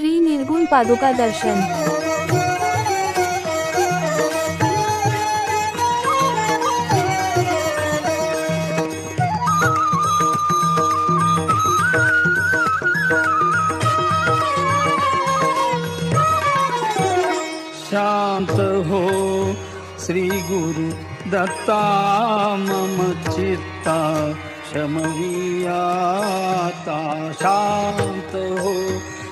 श्री निर्गुण पादुका दर्शन शांत हो श्री गुरु दत्ता मम चित्ता शमवियाता शांत हो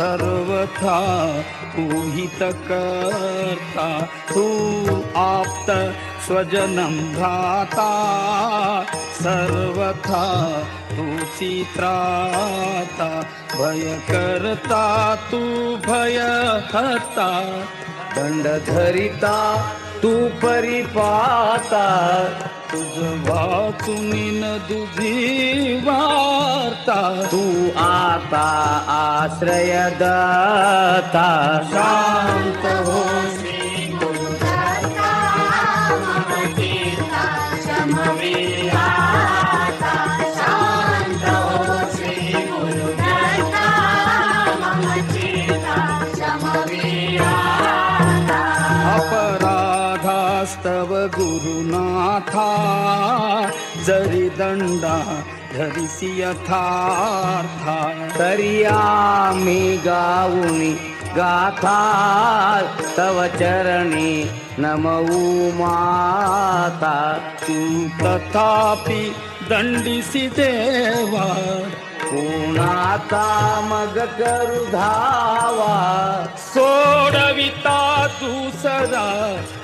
सर्वथा पूहितकर्ता तु स्वजनं भ्राता सर्वथा चित्राता भयकर्ता तु भयहता, दण्डधरिता तु परिपाता तुझवा तुम्ही न तुझी वार्ता तू आता आश्रय दाता शांत हो गुरुनाथा जरी दंडा धरिसी यथार्था तरिया मी गाऊनी गाथा तव चरणी नमऊ माता तू तथापि दंडिसी देवा कोणाता मग करू धावा सोडविता तू सदा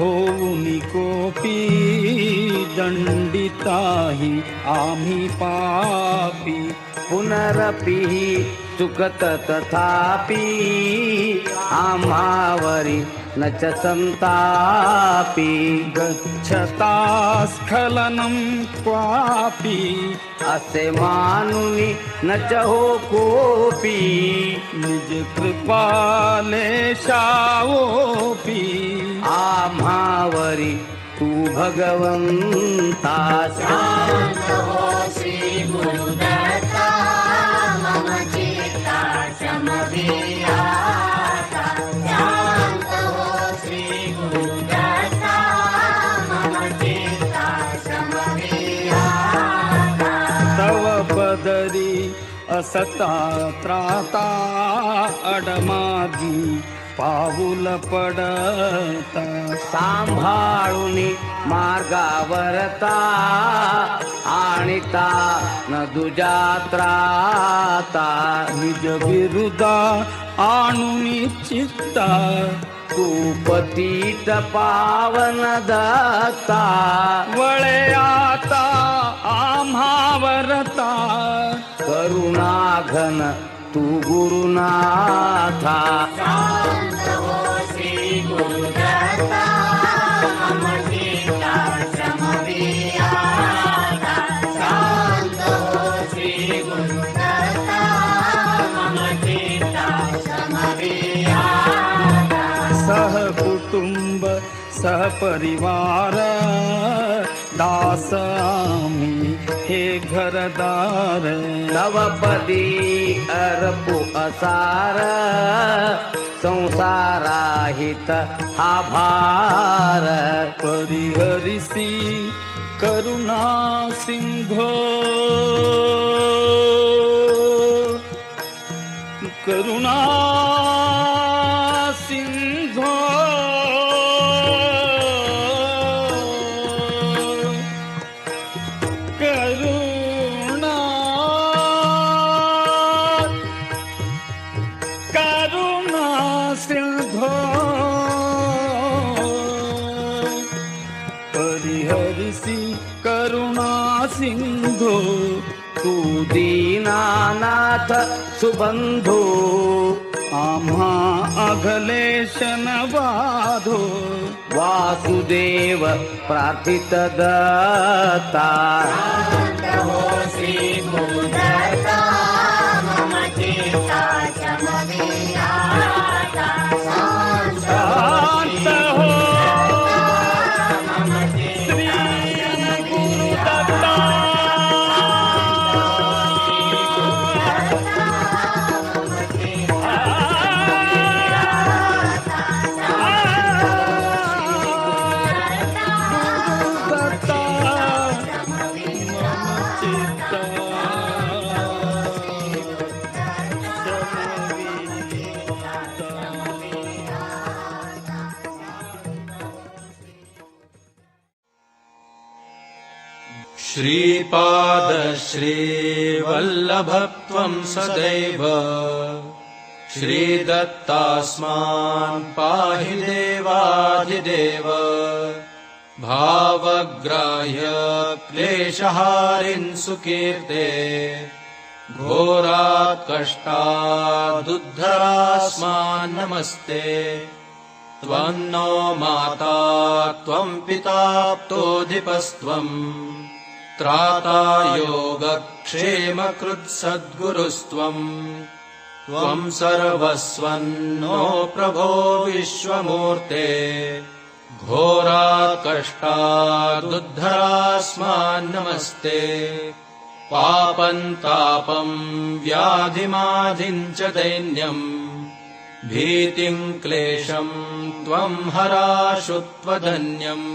कोऽपि दण्डिताहि पापी पुनरपि चुकत तथापि आमावरी न च सन्तापि गच्छता स्खलनं क्वापि असे मानुनि न च हो कोऽपि निजकृपालेशावोऽपि आमावरि तु भगवन्ता सता त्राता अडमादी पाऊल पडत सांभाळून मार्गावरता आणिता न दुजा त्राता निज विरुदा आणून चित्ता तू पतीत पावन दाता वळे आता आम्हावरता करुणाघन तू गुरुनाथा परिवार दास हे घरदार नवपदी अरपु असार संसाराहित हा भार परिहरिसी करुणा सिंह करुणा करुणासिंधो तु दीनानाथ सुबन्धो आम्हा अगलेशन बाधो वासुदेव प्रार्थित श्रीपादश्रीवल्लभ सदैव श्रीदत्तास्मान् पाहि देवाधिदेव भावग्राह्य क्लेशहारिन्सुकीर्ते घोराकष्टाद्दुद्धरास्मान्नमस्ते नमस्ते त्वन्नो माता त्वम् पिताप्तोऽधिपस्त्वम् त्राता योगक्षेमकृत्सद्गुरुस्त्वम् त्वम् सर्वस्व नो प्रभो विश्वमूर्ते घोरा कष्टात् नमस्ते पापम् तापम् व्याधिमाधिम् च दैन्यम् भीतिम् क्लेशम् त्वम् हराशुत्वधन्यम्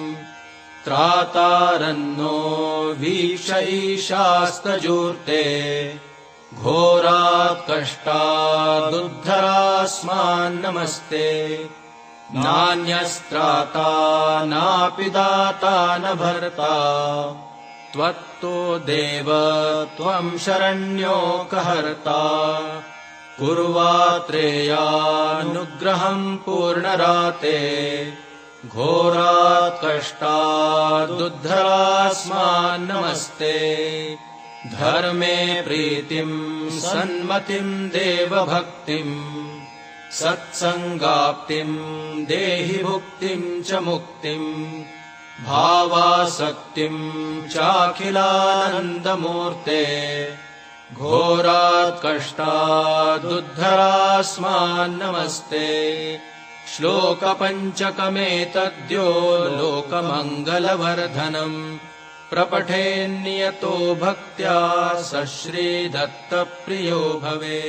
त्रातारन्नो वीषयीशास्तजूर्ते घोरात् कष्टादुद्धरास्मान्नमस्ते नान्यस्त्राता नापि दाता न भर्ता त्वत्तो देव त्वम् शरण्योऽकहर्ता कुर्वा पूर्णराते घोरात् कष्टाद्भरास्मान्नमस्ते धर्मे प्रीतिम् सन्मतिम् देवभक्तिम् सत्सङ्गाप्तिम् देहि भुक्तिम् च मुक्तिम् भावासक्तिम् चाखिलानन्दमूर्ते घोरात् नमस्ते श्लोकपञ्चकमेतद्यो लोकमङ्गलवर्धनम् प्रपठेन्नियतो भक्त्या स श्रीधत्तप्रियो भवे